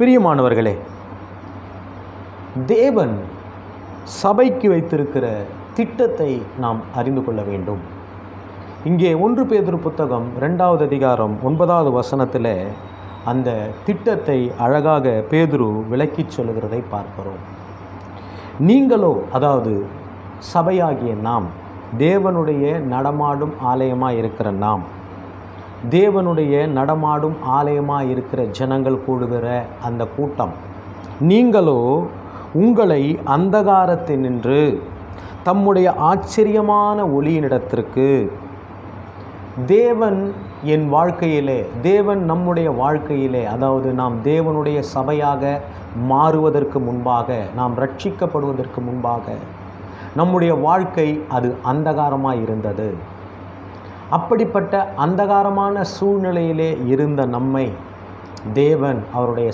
பிரியமானவர்களே தேவன் சபைக்கு வைத்திருக்கிற திட்டத்தை நாம் அறிந்து கொள்ள வேண்டும். இங்கே ஒன்று பேதுரு புத்தகம் ரெண்டாவது அதிகாரம் ஒன்பதாவது வசனத்தில் அந்த திட்டத்தை அழகாக பேதுரு விளக்கிச் சொல்கிறதை பார்க்கிறோம். நீங்களோ அதாவது சபையாகிய நாம் தேவனுடைய நடமாடும் ஆலயமாக இருக்கிற நாம் தேவனுடைய நடமாடும் ஆலயமாக இருக்கிற ஜனங்கள் கூடுகிற அந்த கூட்டம். நீங்களோ உங்களை அந்தகாரத்தினின்று தம்முடைய ஆச்சரியமான ஒளியினிடத்திற்கு தேவன் என் வாழ்க்கையிலே தேவன் நம்முடைய வாழ்க்கையிலே அதாவது நாம் தேவனுடைய சபையாக மாறுவதற்கு முன்பாக நாம் ரட்சிக்கப்படுவதற்கு முன்பாக நம்முடைய வாழ்க்கை அது அந்தகாரமாக இருந்தது அப்படிப்பட்ட அந்தகாரமான சூழ்நிலையிலே இருந்த நம்மை தேவன் அவருடைய